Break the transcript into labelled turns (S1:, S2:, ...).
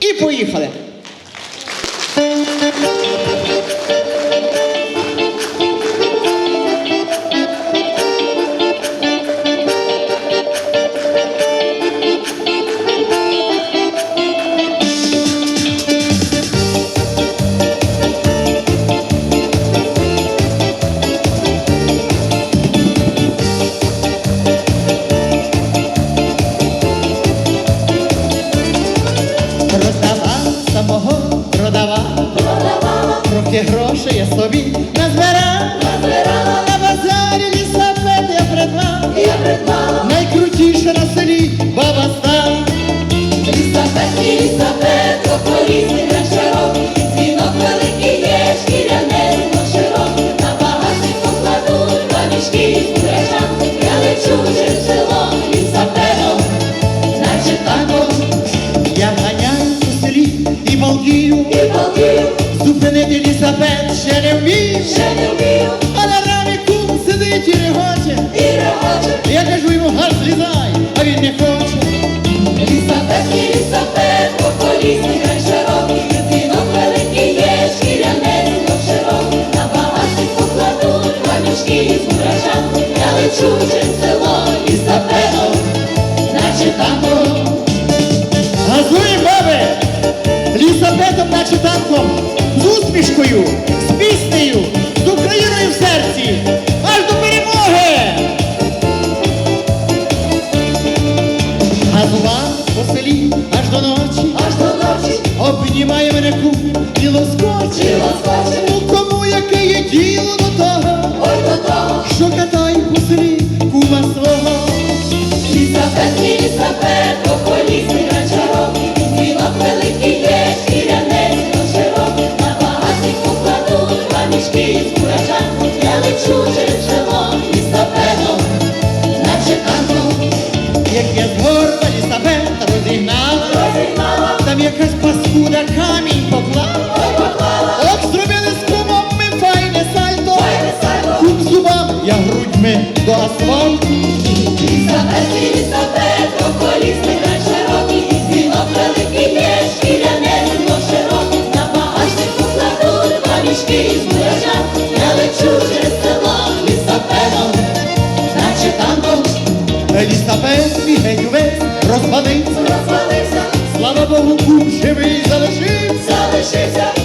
S1: І поїхали. Трохи грошей я собі назбирав, на базарі лісапет я придбав, найкрутіша на селі баба стала.
S2: Лісапет, лісапет, поколісний вечорок, дзвінок великий є, шкіряне широк, на багажник покладуть два мішки з буряжа, я лечу через село лісапетом, наче танком,
S1: Я ганяю по селі і балдію,
S2: і балдію, два мішки з буряжа, я лечу через село лісапетом, наче танком.
S1: Газує баби! Лісапетом, наче танком, з усмішкою, з піснею, з Україною в серці, аж до перемоги! Газував по селі аж до ночі,
S2: Аж до ночі
S1: обнімає мене кум і лоскоче.
S2: тіло схоче,
S1: камінь поклала.
S2: ой
S1: От зробили з кумом ми файне сальто, кум зубами, я грудьми до асфальту. Мій геть увесь розвалився, слава Богу, кум живий залишився,